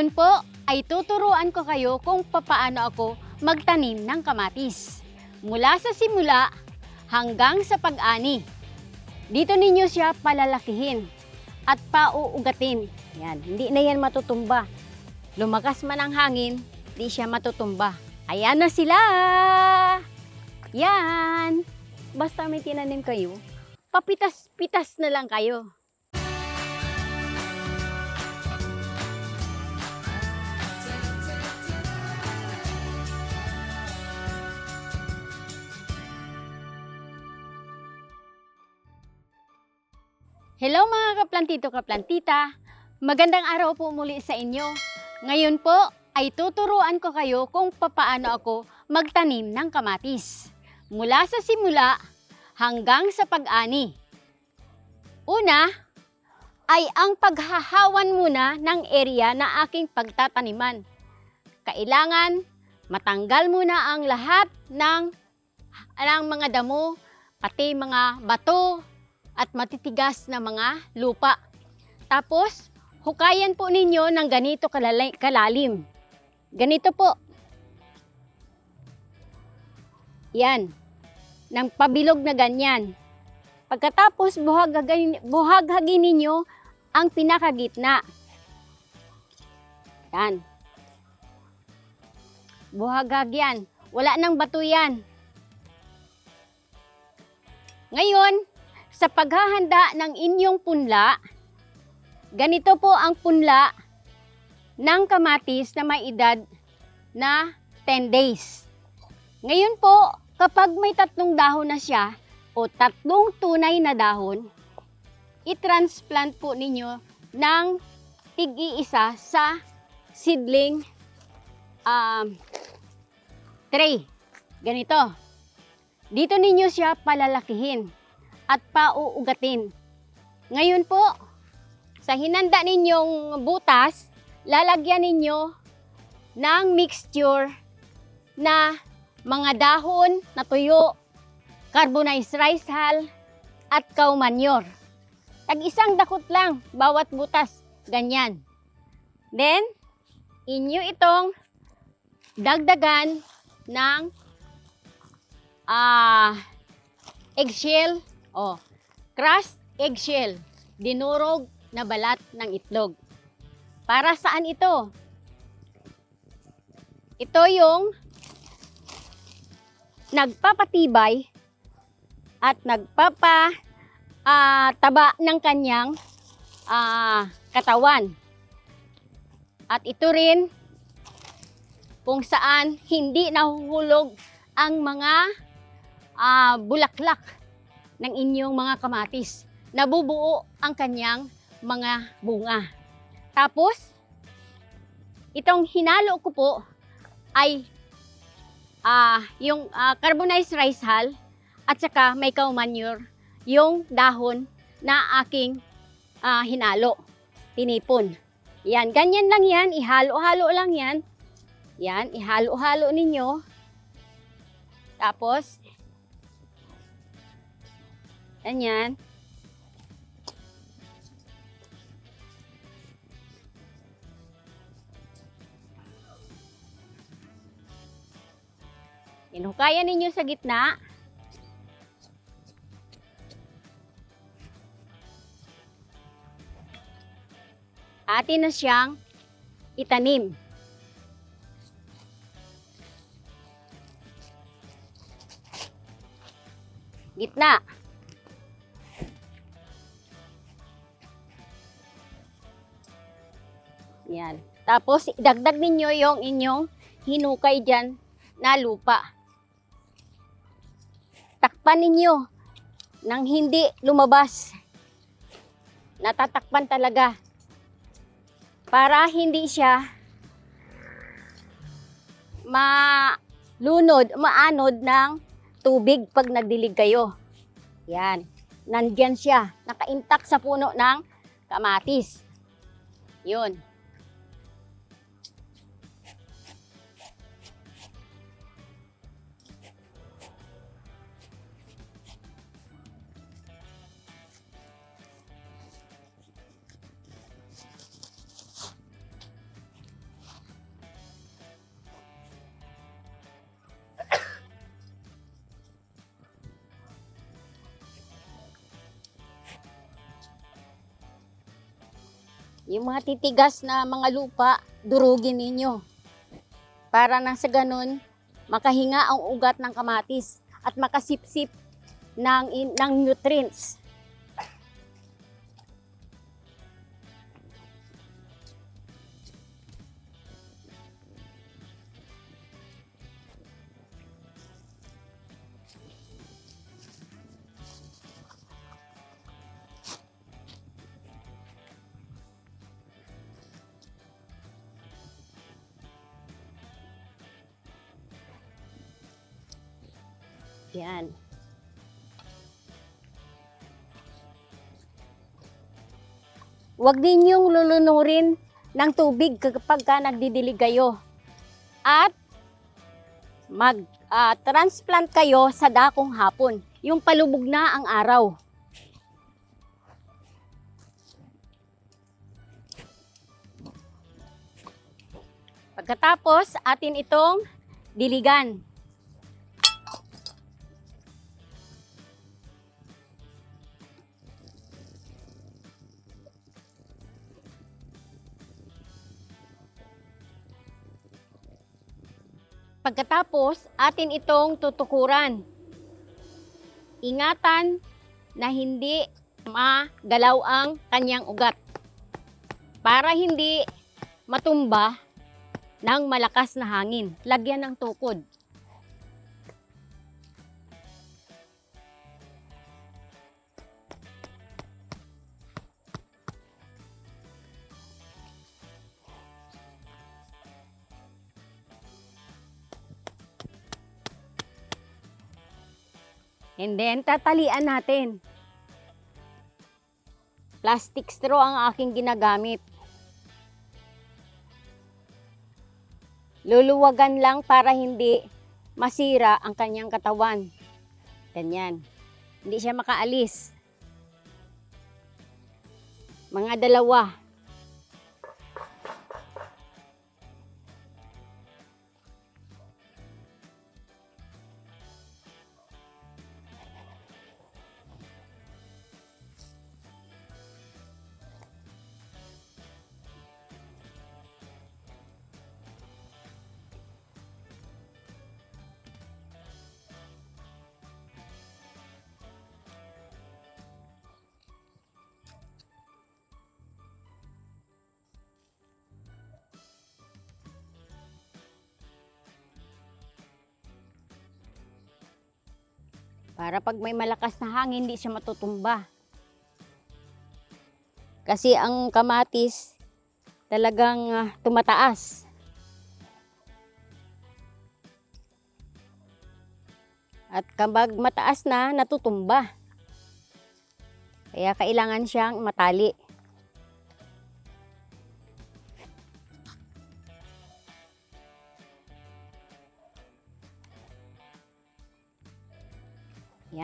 Ngayon po ay tuturuan ko kayo kung papaano ako magtanim ng kamatis. Mula sa simula hanggang sa pag-ani. Dito ninyo siya palalakihin at pauugatin. Yan, hindi na yan matutumba. Lumakas man ang hangin, di siya matutumba. Ayan na sila! Yan! Basta may tinanim kayo, papitas-pitas na lang kayo. Hello mga kaplantito kaplantita! Magandang araw po muli sa inyo. Ngayon po ay tuturuan ko kayo kung papaano ako magtanim ng kamatis. Mula sa simula hanggang sa pag-ani. Una ay ang paghahawan muna ng area na aking pagtataniman. Kailangan matanggal muna ang lahat ng, ng mga damo, pati mga bato, at matitigas na mga lupa. Tapos, hukayan po ninyo ng ganito kalalim. Ganito po. Yan. Ng pabilog na ganyan. Pagkatapos, buhaghagin, buhaghagin ninyo ang pinakagitna. Yan. Buhaghag yan. Wala nang bato yan. Ngayon, sa paghahanda ng inyong punla, ganito po ang punla ng kamatis na may edad na 10 days. Ngayon po, kapag may tatlong dahon na siya o tatlong tunay na dahon, i-transplant po ninyo ng tig-iisa sa seedling um, tray. Ganito. Dito ninyo siya palalakihin at pauugatin. Ngayon po, sa hinanda ninyong butas, lalagyan ninyo ng mixture na mga dahon na tuyo, carbonized rice hull, at cow manure. Tag isang dakot lang bawat butas, ganyan. Then, inyo itong dagdagan ng ah eggshell Oh, crushed eggshell, dinurog na balat ng itlog. Para saan ito? Ito yung nagpapatibay at nagpapa ah, taba ng kanyang ah, katawan. At ito rin kung saan hindi nahuhulog ang mga ah, bulaklak ng inyong mga kamatis. Nabubuo ang kanyang mga bunga. Tapos, itong hinalo ko po ay ah yung ah, carbonized rice hull at saka may cow manure, yung dahon na aking ah, hinalo, tinipon. Yan, ganyan lang yan, ihalo-halo lang yan. Yan, ihalo-halo ninyo. Tapos, Ganyan. Inukayan ninyo sa gitna. Atin na siyang itanim. Gitna. Yan. Tapos, idagdag ninyo yung inyong hinukay dyan na lupa. Takpan ninyo nang hindi lumabas. Natatakpan talaga. Para hindi siya malunod, maanod ng tubig pag nagdilig kayo. Yan. Nandyan siya. Nakaintak sa puno ng kamatis. Yun. Yung mga titigas na mga lupa, durugin ninyo. Para na sa ganun, makahinga ang ugat ng kamatis at makasipsip ng, ng nutrients. Yan. Huwag ninyong lulunurin ng tubig kapag ka nagdidilig kayo. At mag-transplant kayo sa dakong hapon. Yung palubog na ang araw. Pagkatapos, atin itong diligan. Pagkatapos, atin itong tutukuran. Ingatan na hindi magalaw ang kanyang ugat. Para hindi matumba ng malakas na hangin. Lagyan ng tukod. And then, tatalian natin. Plastic straw ang aking ginagamit. Luluwagan lang para hindi masira ang kanyang katawan. Ganyan. Hindi siya makaalis. Mga dalawa. Para pag may malakas na hangin, hindi siya matutumba. Kasi ang kamatis talagang ah, tumataas. At kapag mataas na, natutumba. Kaya kailangan siyang matali.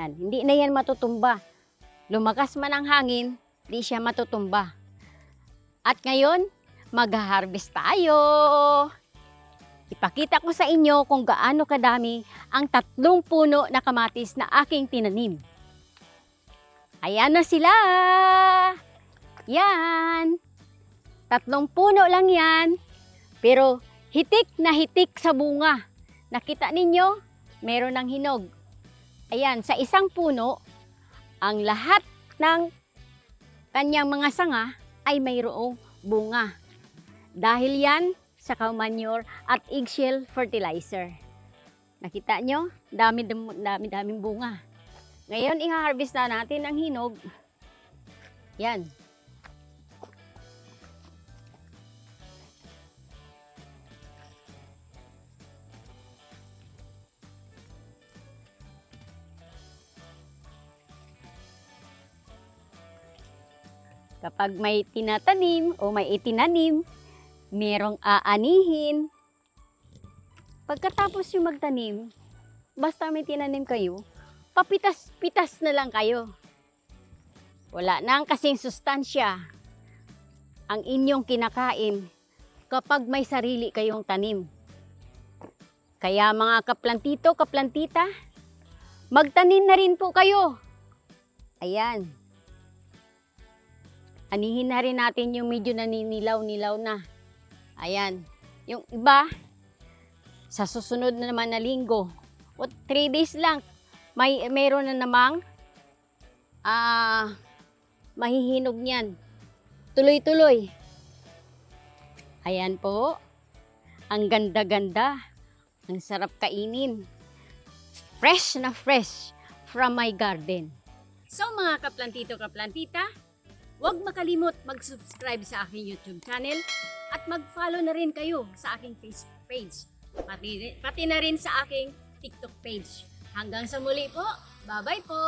Yan, hindi na yan matutumba. Lumakas man ang hangin, di siya matutumba. At ngayon, mag-harvest tayo. Ipakita ko sa inyo kung gaano kadami ang tatlong puno na kamatis na aking tinanim. Ayan na sila! Yan! Tatlong puno lang yan, pero hitik na hitik sa bunga. Nakita ninyo? Meron ng hinog. Ayan, sa isang puno, ang lahat ng kanyang mga sanga ay mayroong bunga. Dahil yan sa cow manure at eggshell fertilizer. Nakita nyo? Dami, dami, daming bunga. Ngayon, i-harvest na natin ang hinog. Yan. Kapag may tinatanim o may itinanim, merong aanihin. Pagkatapos yung magtanim, basta may tinanim kayo, papitas-pitas na lang kayo. Wala na ang kasing sustansya ang inyong kinakain kapag may sarili kayong tanim. Kaya mga kaplantito, kaplantita, magtanim na rin po kayo. Ayan. Anihin na rin natin yung medyo naninilaw-nilaw na. Ayan. Yung iba, sa susunod na naman na linggo, o 3 days lang, may meron na namang ah mahihinog niyan. Tuloy-tuloy. Ayan po. Ang ganda-ganda. Ang sarap kainin. Fresh na fresh from my garden. So mga kaplantito kaplantita, huwag makalimot mag-subscribe sa aking YouTube channel at mag-follow na rin kayo sa aking Facebook page. Pati, pati na rin sa aking TikTok page. Hanggang sa muli po. Bye-bye po!